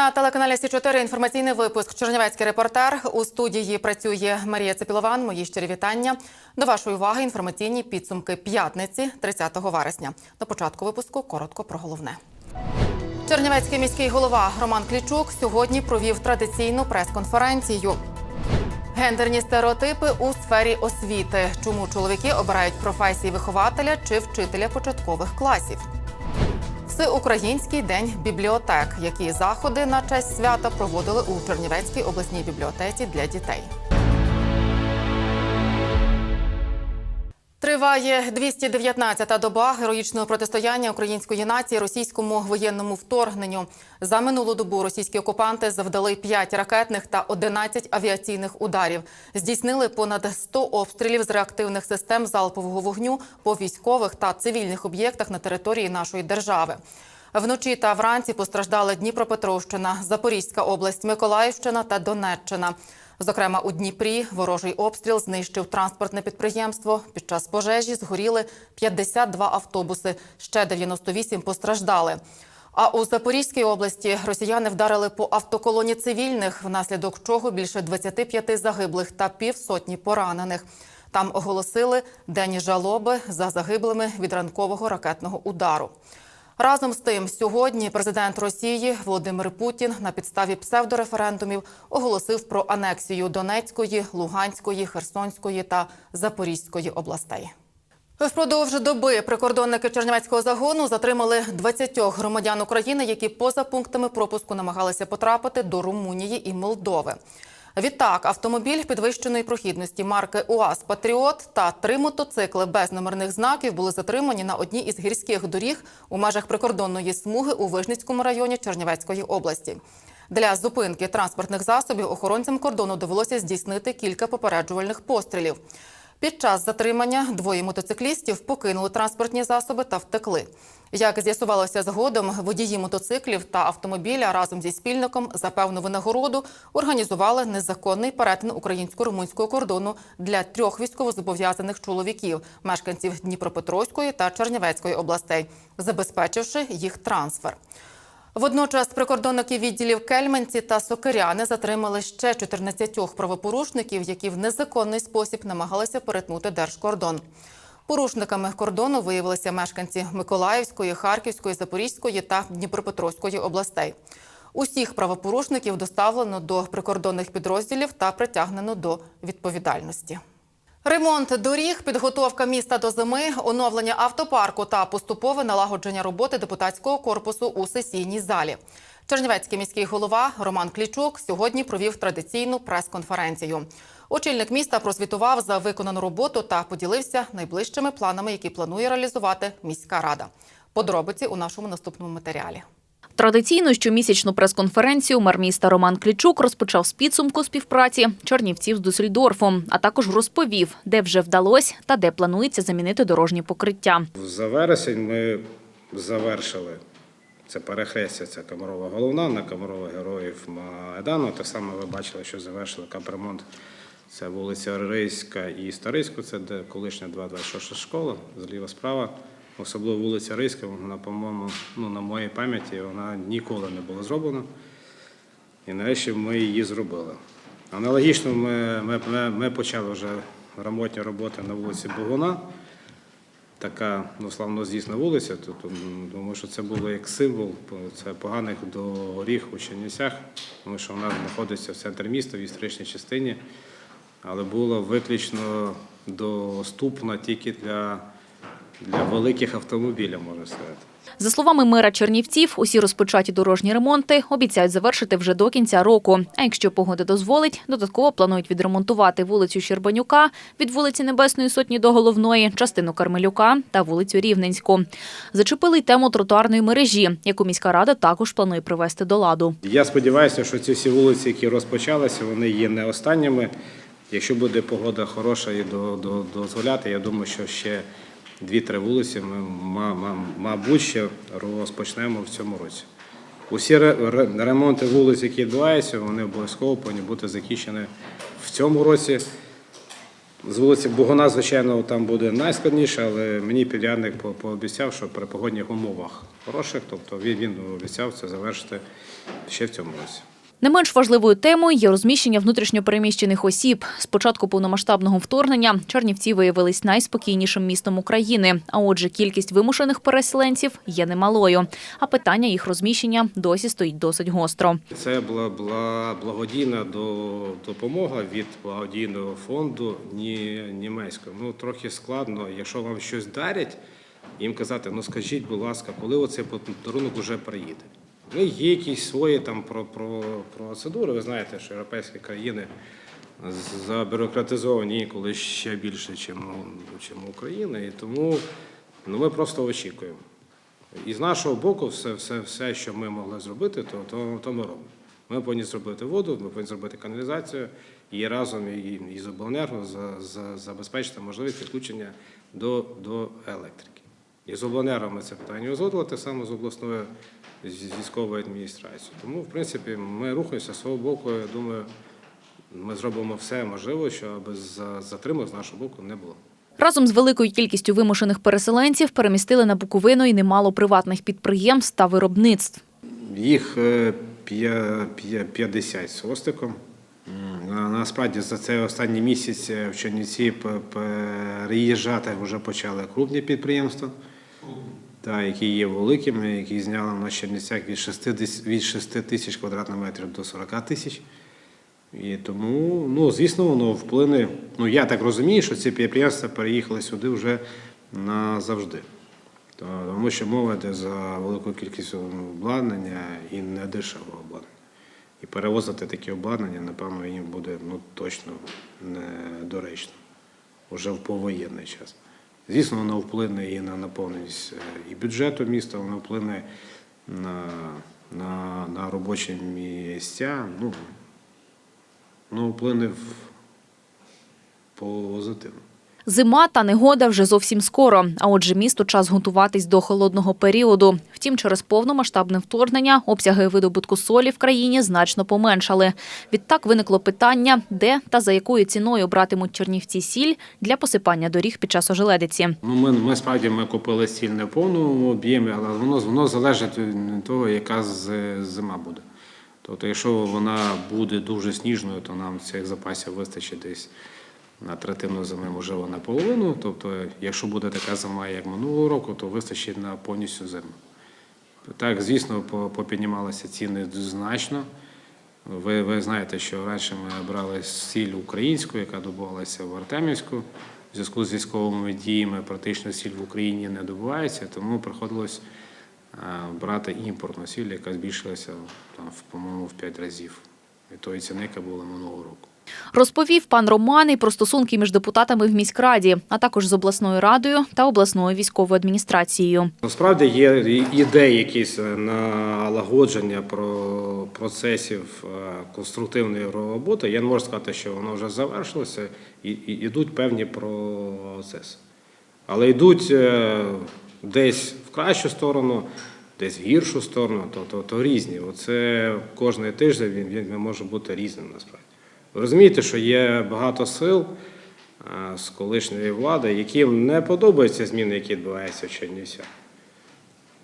На телеканалі Сі 4 інформаційний випуск Чернівецький репортер. У студії працює Марія Цепілован. Мої щирі вітання. До вашої уваги інформаційні підсумки п'ятниці, 30 вересня. На початку випуску коротко про головне. Чернівецький міський голова Роман Клічук сьогодні провів традиційну прес-конференцію. Гендерні стереотипи у сфері освіти. Чому чоловіки обирають професії вихователя чи вчителя початкових класів? Всеукраїнський день бібліотек. Які заходи на честь свята проводили у Чернівецькій обласній бібліотеці для дітей? Триває 219-та доба героїчного протистояння української нації російському воєнному вторгненню. За минулу добу російські окупанти завдали 5 ракетних та 11 авіаційних ударів. Здійснили понад 100 обстрілів з реактивних систем залпового вогню по військових та цивільних об'єктах на території нашої держави. Вночі та вранці постраждали Дніпропетровщина, Запорізька область, Миколаївщина та Донеччина. Зокрема, у Дніпрі ворожий обстріл знищив транспортне підприємство. Під час пожежі згоріли 52 автобуси, ще 98 постраждали. А у Запорізькій області росіяни вдарили по автоколоні цивільних, внаслідок чого більше 25 загиблих та півсотні поранених. Там оголосили день жалоби за загиблими від ранкового ракетного удару. Разом з тим, сьогодні президент Росії Володимир Путін на підставі псевдореферендумів оголосив про анексію Донецької, Луганської, Херсонської та Запорізької областей. Впродовж доби прикордонники Чернівецького загону затримали 20 громадян України, які поза пунктами пропуску намагалися потрапити до Румунії і Молдови. Відтак, автомобіль підвищеної прохідності марки УАЗ Патріот та три мотоцикли без номерних знаків були затримані на одній із гірських доріг у межах прикордонної смуги у Вижницькому районі Чернівецької області. Для зупинки транспортних засобів охоронцям кордону довелося здійснити кілька попереджувальних пострілів. Під час затримання двоє мотоциклістів покинули транспортні засоби та втекли. Як з'ясувалося згодом, водії мотоциклів та автомобіля разом зі спільником за певну винагороду організували незаконний перетин українсько-румунського кордону для трьох військовозобов'язаних чоловіків, мешканців Дніпропетровської та Чернівецької областей, забезпечивши їх трансфер. Водночас прикордонники відділів Кельменці та Сокиряни затримали ще 14 правопорушників, які в незаконний спосіб намагалися перетнути держкордон. Порушниками кордону виявилися мешканці Миколаївської, Харківської, Запорізької та Дніпропетровської областей. Усіх правопорушників доставлено до прикордонних підрозділів та притягнено до відповідальності. Ремонт доріг, підготовка міста до зими, оновлення автопарку та поступове налагодження роботи депутатського корпусу у сесійній залі. Чернівецький міський голова Роман Клічук сьогодні провів традиційну прес-конференцію. Очільник міста прозвітував за виконану роботу та поділився найближчими планами, які планує реалізувати міська рада. Подробиці у нашому наступному матеріалі. Традиційно щомісячну прес-конференцію мер міста Роман Клічук розпочав з підсумку співпраці чернівців з Дусельдорфом, а також розповів, де вже вдалося та де планується замінити дорожні покриття. За вересень ми завершили це перехрестя, це Комарова головна на Комарова героїв Майдану. Так само ви бачили, що завершили капремонт. Це вулиця Рийська і Стариську, це де колишня 226 школа, зліва справа. Особливо вулиця Рийська, вона, по-моєму, ну, на моїй пам'яті, вона ніколи не була зроблена. І нарешті ми її зробили. Аналогічно ми, ми, ми, почали вже ремонтні роботи на вулиці Богуна. Така ну, славнозвісна вулиця. Тут думаю, що це було як символ це поганих доріг у Чернівцях, тому що вона знаходиться в центрі міста в історичній частині, але була виключно доступна тільки для, для великих автомобілів, можна сказати. За словами мера Чернівців, усі розпочаті дорожні ремонти обіцяють завершити вже до кінця року. А якщо погода дозволить, додатково планують відремонтувати вулицю Щербанюка від вулиці Небесної Сотні до головної, частину Кармелюка та вулицю Рівненську. Зачепили й тему тротуарної мережі, яку міська рада також планує привести до ладу. Я сподіваюся, що ці всі вулиці, які розпочалися, вони є не останніми. Якщо буде погода хороша і до- до- дозволяти, я думаю, що ще дві-три вулиці ми, ма- ма- мабуть, ще розпочнемо в цьому році. Усі ре- ре- ремонти вулиць, які відбуваються, вони обов'язково повинні бути закінчені в цьому році. З вулиці Бугуна, звичайно, там буде найскладніше, але мені підрядник пообіцяв, що при погодних умовах хороших, тобто він обіцяв це завершити ще в цьому році. Не менш важливою темою є розміщення внутрішньопереміщених осіб. З початку повномасштабного вторгнення Чернівці виявились найспокійнішим містом України. А отже, кількість вимушених переселенців є немалою. А питання їх розміщення досі стоїть досить гостро. Це була, була благодійна до, допомога від благодійного фонду ні, німецького. Ну трохи складно, якщо вам щось дарять, їм казати, ну скажіть, будь ласка, коли оцей подарунок вже приїде. Ну, є якісь свої там про, про, процедури. Ви знаєте, що європейські країни забюрократизовані інколи ще більше, ніж Україна. І тому ну, ми просто очікуємо. І з нашого боку, все, все, все, що ми могли зробити, то, то, то ми робимо. Ми повинні зробити воду, ми повинні зробити каналізацію і разом і, з обленерго за, за, забезпечити можливість підключення до, до електрики. І з обленерго ми це питання узгодили, те саме з обласною з військовою адміністрацією. Тому, в принципі, ми рухаємося з свого боку. Я думаю, ми зробимо все можливе, щоб за- затримок з нашого боку не було. Разом з великою кількістю вимушених переселенців перемістили на Буковину і немало приватних підприємств та виробництв. Їх е, п'я- п'я- 50 з хвостиком. Насправді за цей останній місяць е, в Чернівці переїжджати вже почали крупні підприємства, та, які є великими, які зняли на Чернівцях від 60 від 6 тисяч квадратних метрів до 40 тисяч. І тому, ну, звісно, воно вплине. Ну, я так розумію, що ці підприємства переїхали сюди вже назавжди. Тому що мова йде за велику кількість обладнання і не дешевого обладнання. І перевозити такі обладнання, напевно, їм буде ну, точно недоречно вже в повоєнний час. Звісно, воно вплине і на наповненість е, і бюджету міста, воно вплине на, на, на робочі місця. Ну, Воно вплине в позитивно. Зима та негода вже зовсім скоро. А отже, місту час готуватись до холодного періоду. Втім, через повномасштабне вторгнення обсяги видобутку солі в країні значно поменшали. Відтак виникло питання, де та за якою ціною братимуть чернівці сіль для посипання доріг під час ожеледиці. Ну, ми, ми справді ми купили сіль не в повному об'ємі, але воно, воно залежить від того, яка зима буде. Тобто, якщо вона буде дуже сніжною, то нам цих запасів вистачить десь на третину зими, можливо, на половину. Тобто, якщо буде така зима, як минулого року, то вистачить на повністю зиму. Так, звісно, попіднімалися ціни значно. Ви, ви знаєте, що раніше ми брали сіль українську, яка добувалася в Артемівську. В зв'язку з військовими діями практично сіль в Україні не добувається, тому приходилось е, брати імпортну сіль, яка збільшилася там, по-моєму, в 5 разів від тої ціни, яка була минулого року. Розповів пан Роман і про стосунки між депутатами в міськраді, а також з обласною радою та обласною військовою адміністрацією. Насправді є ідеї якісь налагодження про процесів е, конструктивної роботи. Я не можу сказати, що воно вже завершилося, і йдуть певні процеси. Але йдуть е, десь в кращу сторону, десь в гіршу сторону, то, то, то різні. Оце кожний тиждень він, він може бути різним насправді. Ви розумієте, що є багато сил з колишньої влади, яким не подобаються зміни, які відбуваються в Чернівцях.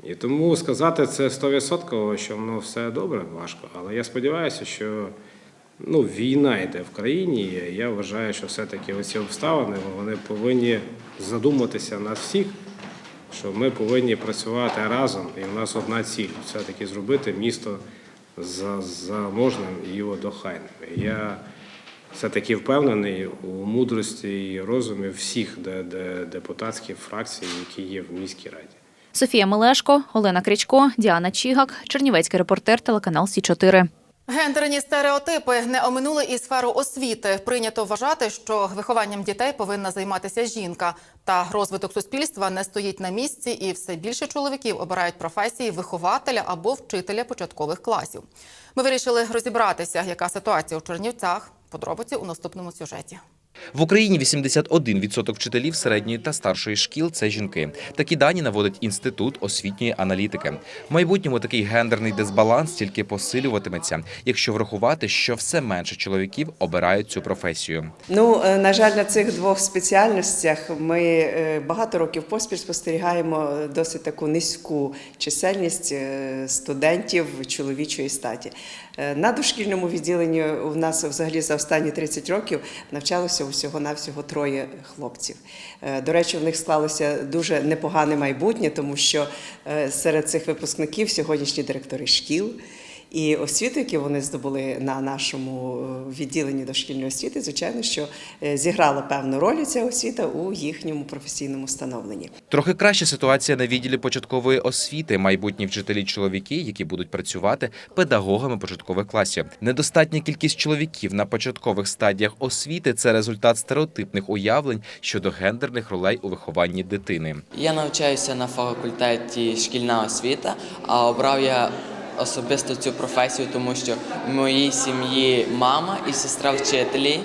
І тому сказати це 100%, що воно все добре, важко. Але я сподіваюся, що ну, війна йде в країні. і Я вважаю, що все-таки оці обставини вони повинні задуматися нас всіх, що ми повинні працювати разом, і в нас одна ціль все-таки зробити місто за- заможним і охайним. І Я все-таки впевнений у мудрості і розумі всіх де- де- депутатських фракцій, які є в міській раді. Софія Мелешко, Олена Крічко, Діана Чігак, Чернівецький репортер, телеканал Сі 4 Гендерні стереотипи не оминули і сферу освіти. Прийнято вважати, що вихованням дітей повинна займатися жінка. Та розвиток суспільства не стоїть на місці, і все більше чоловіків обирають професії вихователя або вчителя початкових класів. Ми вирішили розібратися, яка ситуація у Чернівцях. Подробиці у наступному сюжеті. В Україні 81% вчителів середньої та старшої шкіл це жінки. Такі дані наводить інститут освітньої аналітики. В майбутньому такий гендерний дисбаланс тільки посилюватиметься, якщо врахувати, що все менше чоловіків обирають цю професію. Ну, е, на жаль, на цих двох спеціальностях ми е, багато років поспіль спостерігаємо досить таку низьку чисельність е, студентів чоловічої статі. Е, На дошкільному відділенні у нас взагалі за останні 30 років навчалося усього-навсього троє хлопців. Е, До речі, в них склалося дуже непогане майбутнє, тому що е, серед цих випускників сьогоднішні директори шкіл. І освіту, яку вони здобули на нашому е, відділенні дошкільної освіти, звичайно, що е, зіграла певну роль ця освіта у їхньому професійному становленні. Трохи краща ситуація на відділі початкової освіти. Майбутні вчителі чоловіки, які будуть працювати педагогами початкових класів. Недостатня кількість чоловіків на початкових стадіях освіти це результат стереотипних уявлень щодо гендерних ролей у вихованні дитини. Я навчаюся на факультеті шкільна освіта, а обрав я особисто цю професію, тому що в моїй сім'ї мама і сестра вчителі.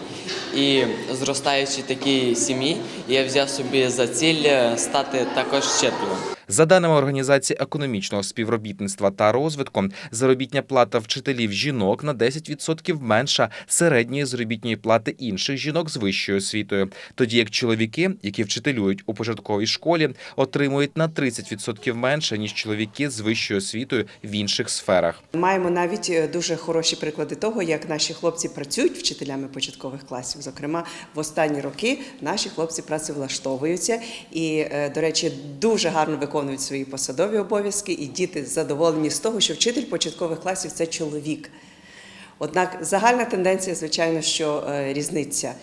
І зростаючи такі сім'ї, я взяв собі за ціль е, стати також вчителем. За даними Організації економічного співробітництва та розвитку, заробітня плата вчителів жінок на 10% менша середньої заробітної плати інших жінок з вищою освітою, тоді як чоловіки, які вчителюють у початковій школі, отримують на 30% менше ніж чоловіки з вищою освітою в інших сферах. Маємо навіть е, дуже хороші приклади того, як наші хлопці працюють вчителями початкових класів. Зокрема, в останні роки наші хлопці працевлаштовуються і, е, до речі, дуже гарно виконують свої посадові обов'язки, і діти задоволені з того, що вчитель початкових класів це чоловік. Однак загальна тенденція, звичайно, що е, різниця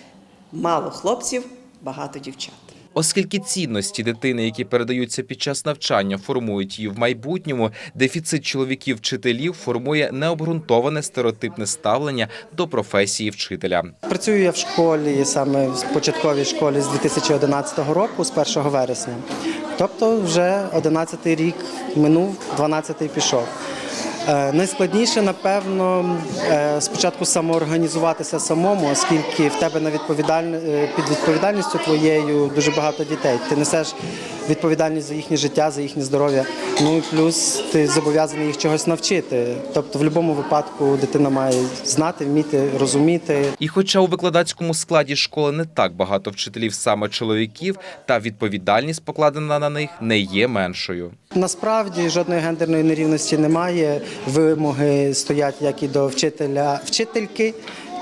мало хлопців, багато дівчат. Оскільки цінності дитини, які передаються під час навчання, формують її в майбутньому, дефіцит чоловіків-вчителів формує необґрунтоване стереотипне ставлення до професії вчителя. Працюю я в школі, саме в початковій школі з 2011 року, з 1 вересня. Тобто вже 11 рік минув, 12 пішов. Е, Найскладніше, напевно, е, спочатку самоорганізуватися самому, оскільки в тебе на відповідаль... е, під відповідальністю твоєю дуже багато дітей. Ти несеш відповідальність за їхнє життя, за їхнє здоров'я. Ну і плюс ти зобов'язаний їх чогось навчити. Тобто, в будь-якому випадку дитина має знати, вміти, розуміти. І хоча у викладацькому складі школи не так багато вчителів саме чоловіків, та відповідальність покладена на них не є меншою. Насправді жодної гендерної нерівності немає. Вимоги стоять як і до вчителя вчительки,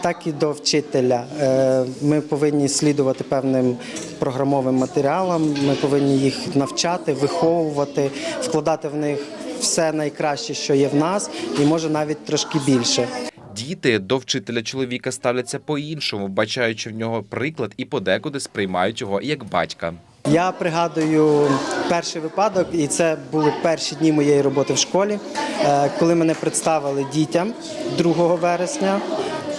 так і до вчителя. Е, Ми повинні слідувати певним програмовим матеріалам. Ми повинні їх навчати, виховувати, вкладати в них все найкраще, що є в нас, і може навіть трошки більше. Діти до вчителя чоловіка ставляться по-іншому, бачаючи в нього приклад і подекуди сприймають його як батька. Я пригадую перший випадок, і це були перші дні моєї роботи в школі, е, коли мене представили дітям 2 вересня.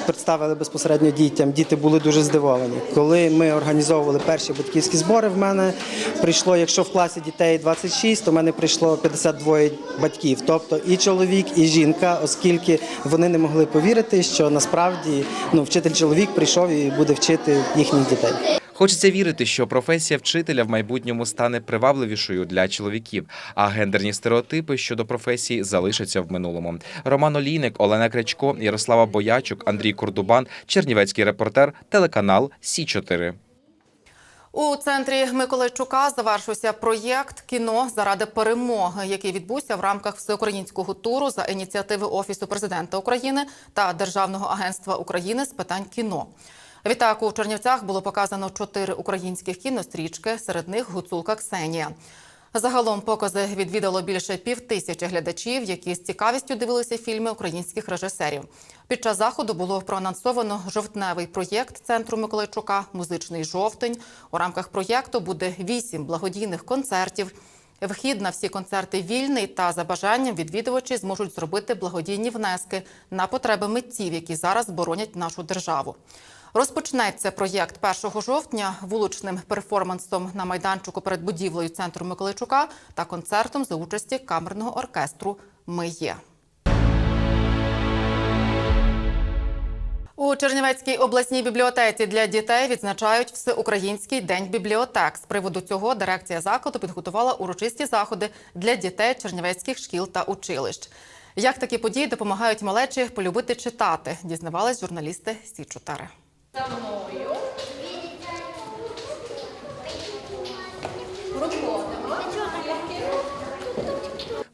Представили безпосередньо дітям. Діти були дуже здивовані. Коли ми організовували перші батьківські збори, в мене прийшло, якщо в класі дітей 26, то в мене прийшло 52 батьків, тобто і чоловік, і жінка, оскільки вони не могли повірити, що насправді ну, вчитель чоловік прийшов і буде вчити їхніх дітей. Хочеться вірити, що професія вчителя в майбутньому стане привабливішою для чоловіків, а гендерні стереотипи щодо професії залишаться в минулому. Роман Олійник, Олена Крячко, Ярослава Боячук, Андрій Кордубан, Чернівецький репортер, телеканал Сі 4 У центрі Миколайчука завершився проєкт Кіно заради перемоги, який відбувся в рамках всеукраїнського туру за ініціативи Офісу президента України та Державного агентства України з питань кіно. Відтак у Чернівцях було показано чотири українських кінострічки, серед них гуцулка Ксенія. Загалом покази відвідало більше півтисячі глядачів, які з цікавістю дивилися фільми українських режисерів. Під час заходу було проанонсовано жовтневий проєкт центру Миколайчука Музичний жовтень. У рамках проєкту буде вісім благодійних концертів. Вхід на всі концерти вільний та за бажанням відвідувачі зможуть зробити благодійні внески на потреби митців, які зараз боронять нашу державу. Розпочнеться проєкт 1 жовтня вуличним перформансом на майданчику перед будівлею центру Миколайчука та концертом за участі камерного оркестру Ми є. У Чернівецькій обласній бібліотеці для дітей відзначають Всеукраїнський день бібліотек. З приводу цього дирекція закладу підготувала урочисті заходи для дітей чернівецьких шкіл та училищ. Як такі події допомагають малечі полюбити читати, дізнавались журналісти Сі 4頼もう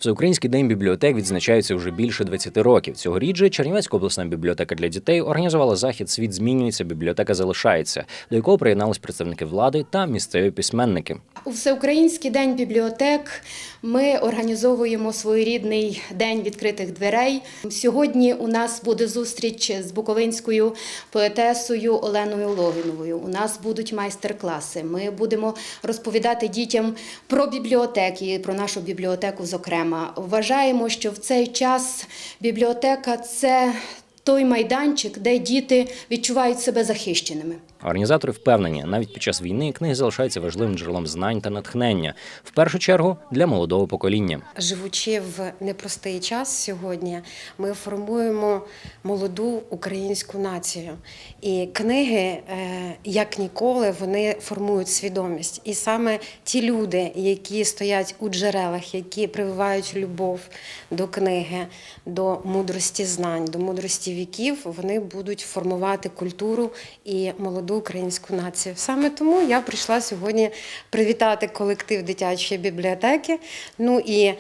Всеукраїнський день бібліотек відзначається вже більше 20 років. Цьогоріч же Чернівецька обласна бібліотека для дітей організувала захід Світ змінюється, бібліотека залишається, до якого приєднались представники влади та місцеві письменники. У Всеукраїнський день бібліотек ми організовуємо своєрідний день відкритих дверей. Сьогодні у нас буде зустріч з буковинською поетесою Оленою Логіновою. У нас будуть майстер-класи. Ми будемо розповідати дітям про бібліотеки, про нашу бібліотеку. Зокрема, вважаємо, що в цей час бібліотека це той майданчик, де діти відчувають себе захищеними. Організатори впевнені, навіть під час війни книги залишаються важливим джерелом знань та натхнення, в першу чергу для молодого покоління. Живучи в непростий час сьогодні, ми формуємо молоду українську націю. І книги, е, як ніколи, вони формують свідомість. І саме ті люди, які стоять у джерелах, які прививають любов до книги, до мудрості знань, до мудрості віків, вони будуть формувати культуру і молоду українську націю. Саме тому я прийшла сьогодні привітати колектив дитячої бібліотеки, ну і е,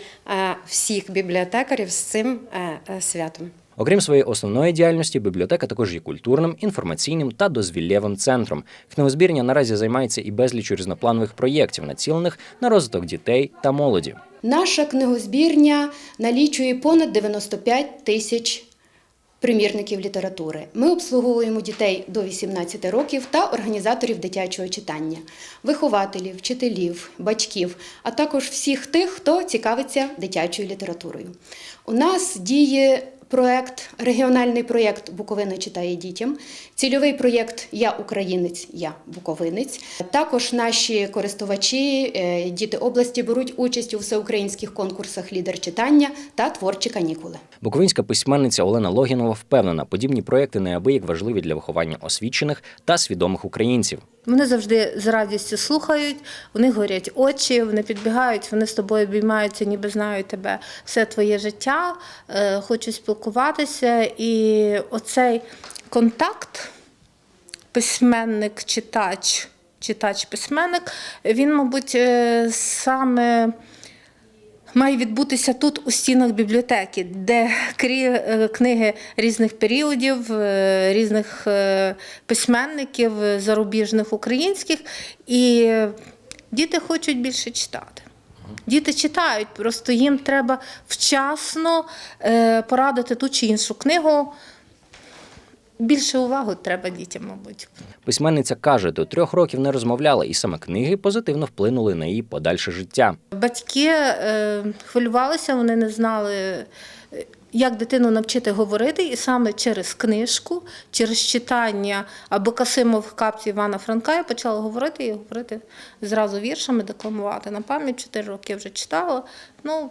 всіх бібліотекарів з цим е, е, святом. Окрім своєї основної діяльності, бібліотека також є культурним, інформаційним та дозвіллєвим центром. Книгозбірня наразі займається і безлічю різнопланових проєктів, націлених на розвиток дітей та молоді. Наша книгозбірня налічує понад 95 тисяч примірників літератури. Ми обслуговуємо дітей до 18 років та організаторів дитячого читання, вихователів, вчителів, батьків, а також всіх тих, хто цікавиться дитячою літературою. У нас діє проект, регіональний проєкт Буковина читає дітям, цільовий проєкт Я українець, я буковинець. Також наші користувачі, е, діти області беруть участь у всеукраїнських конкурсах лідер читання та творчі канікули. Буковинська письменниця Олена Логінова впевнена, подібні проекти неабияк важливі для виховання освічених та свідомих українців. Вони завжди з радістю слухають, них горять очі, вони підбігають, вони з тобою обіймаються, ніби знають тебе все твоє життя, е, хочуть спілкуватися. І оцей контакт, письменник, читач, читач-письменник, він, мабуть, е, саме. Має відбутися тут у стінах бібліотеки, де крі е, книги різних періодів, е, різних е, письменників зарубіжних українських, і діти хочуть більше читати. Діти читають, просто їм треба вчасно порадити ту чи іншу книгу. Більше уваги треба дітям, мабуть. Письменниця каже, до трьох років не розмовляла, і саме книги позитивно вплинули на її подальше життя. Батьки е, хвилювалися, вони не знали, е, як дитину навчити говорити, і саме через книжку, через читання або Касимов капці Івана Франка я почала говорити і говорити зразу віршами, декламувати. На пам'ять 4 роки вже читала. Ну,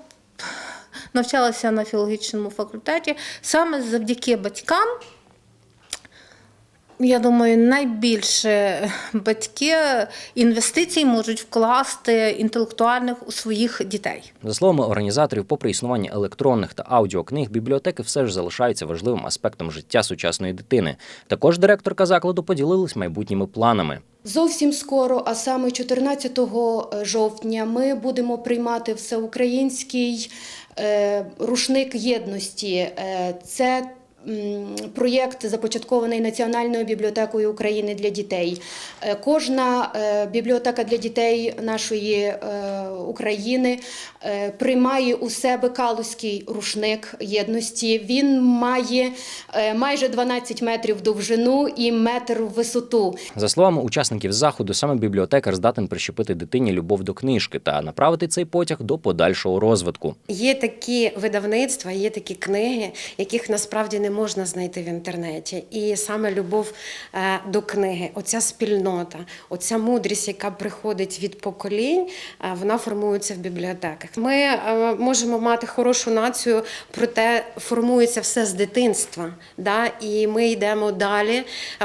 навчалася на філологічному факультеті. Саме завдяки батькам. Я думаю, найбільше батьки інвестицій можуть вкласти інтелектуальних у своїх дітей. За словами організаторів, попри існування електронних та аудіокниг, бібліотеки все ж залишаються важливим аспектом життя сучасної дитини. Також директорка закладу поділилась майбутніми планами. Зовсім скоро, а саме 14 жовтня, ми будемо приймати всеукраїнський е, рушник єдності. Е, це Проєкт започаткований Національною бібліотекою України для дітей. Е, Кожна е, бібліотека для дітей нашої е, України приймає у себе калузький рушник єдності. Він має майже 12 метрів довжину і метр в висоту. За словами учасників заходу, саме бібліотекар здатен прищепити дитині любов до книжки та направити цей потяг до подальшого розвитку. Є такі видавництва, є такі книги, яких насправді немає. Можна знайти в інтернеті. І саме любов е, до книги, оця спільнота, оця мудрість, яка приходить від поколінь, е, вона формується в бібліотеках. Ми е, можемо мати хорошу націю, проте формується все з дитинства. Да? І ми йдемо далі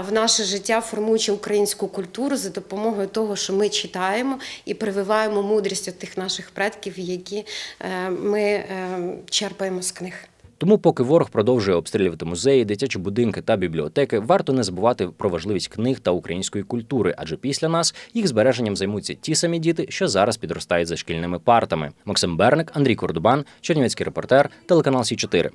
в наше життя, формуючи українську культуру за допомогою того, що ми читаємо і прививаємо мудрість від тих наших предків, які ми черпаємо з книг. Тому, поки ворог продовжує обстрілювати музеї, дитячі будинки та бібліотеки, варто не забувати про важливість книг та української культури, адже після нас їх збереженням займуться ті самі діти, що зараз підростають за шкільними партами. Максим Берник, Андрій Кордубан, Чернівецький репортер, телеканал Сі 4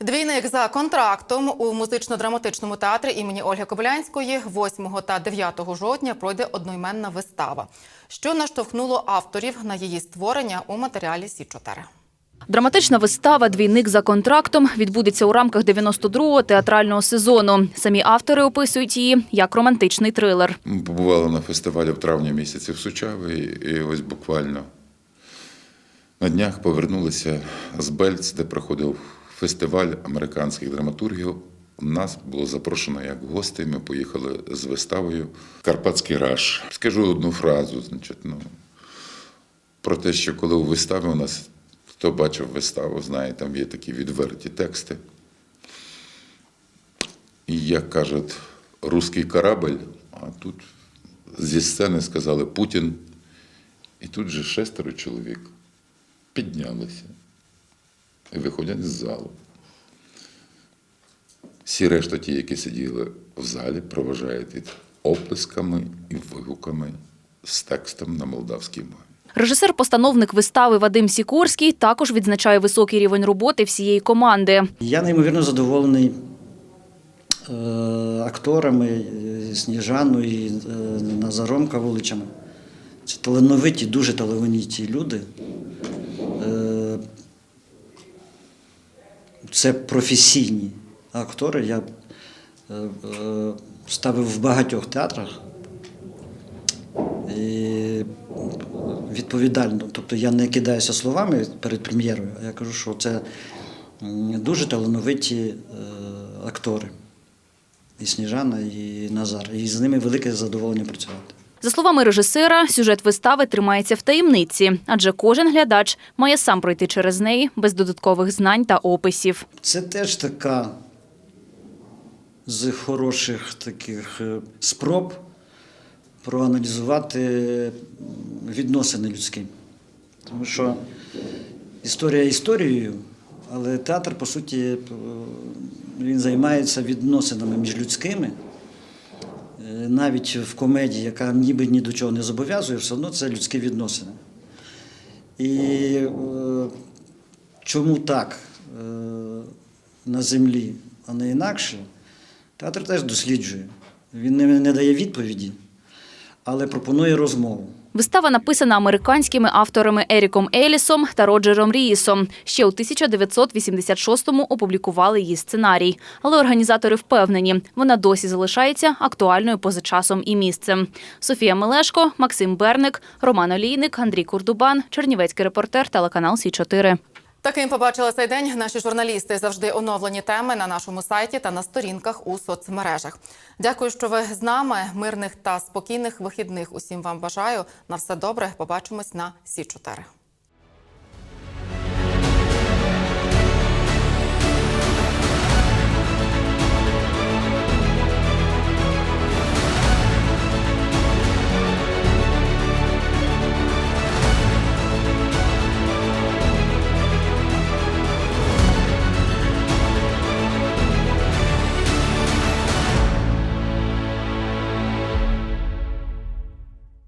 Двійник за контрактом у музично-драматичному театрі імені Ольги Кобилянської 8 та 9 жовтня пройде одноіменна вистава, що наштовхнуло авторів на її створення у матеріалі Сі 4 Драматична вистава Двійник за контрактом відбудеться у рамках 92-го театрального сезону. Самі автори описують її як романтичний трилер. Ми побували на фестивалі в травні місяці в Сучаві, і ось буквально на днях повернулися з Бельц, де проходив фестиваль американських драматургів. Нас було запрошено як гості. Ми поїхали з виставою Карпатський раш. Скажу одну фразу, значить, ну, про те, що коли у виставі у нас, хто бачив виставу, знає, там є такі відверті тексти. І як кажуть, русський корабль, а тут зі сцени сказали Путін. І тут же шестеро чоловік піднялися і виходять з залу. Всі решта, ті, які сиділи в залі, проважають оплесками і вигуками з текстом на молдавській мові. Режисер-постановник вистави Вадим Сікорський також відзначає високий рівень роботи всієї команди. Я неймовірно задоволений е, акторами е, Сніжаною і е, Назаром Кавуличем. Це талановиті, дуже талановиті люди. Це професійні актори. Я ставив в багатьох театрах. І відповідально. Тобто я не кидаюся словами перед прем'єрою, а я кажу, що це дуже талановиті е, актори. І Сніжана, і Назар. І з ними велике задоволення працювати. За словами режисера, сюжет вистави тримається в таємниці, адже кожен глядач має сам пройти через неї без додаткових знань та описів. Це теж така з хороших таких е, спроб проаналізувати відносини людські. Тому що історія історією, але театр, по суті, е, він займається відносинами міжлюдськими. Е, Навіть в комедії, яка ніби ні до чого не зобов'язує, все одно це людські відносини. І е, чому так на землі, а не інакше, театр теж досліджує. Він не дає відповіді, але пропонує розмову. Вистава написана американськими авторами Еріком Елісом та Роджером Ріїсом. Ще у 1986-му опублікували її сценарій. Але організатори впевнені, вона досі залишається актуальною поза часом і місцем. Софія Мелешко, Максим Берник, Роман Олійник, Андрій Курдубан, Чернівецький репортер, телеканал Сі 4 Таким побачили цей день наші журналісти. Завжди оновлені теми на нашому сайті та на сторінках у соцмережах. Дякую, що ви з нами. Мирних та спокійних вихідних. Усім вам бажаю. На все добре. Побачимось на Сі 4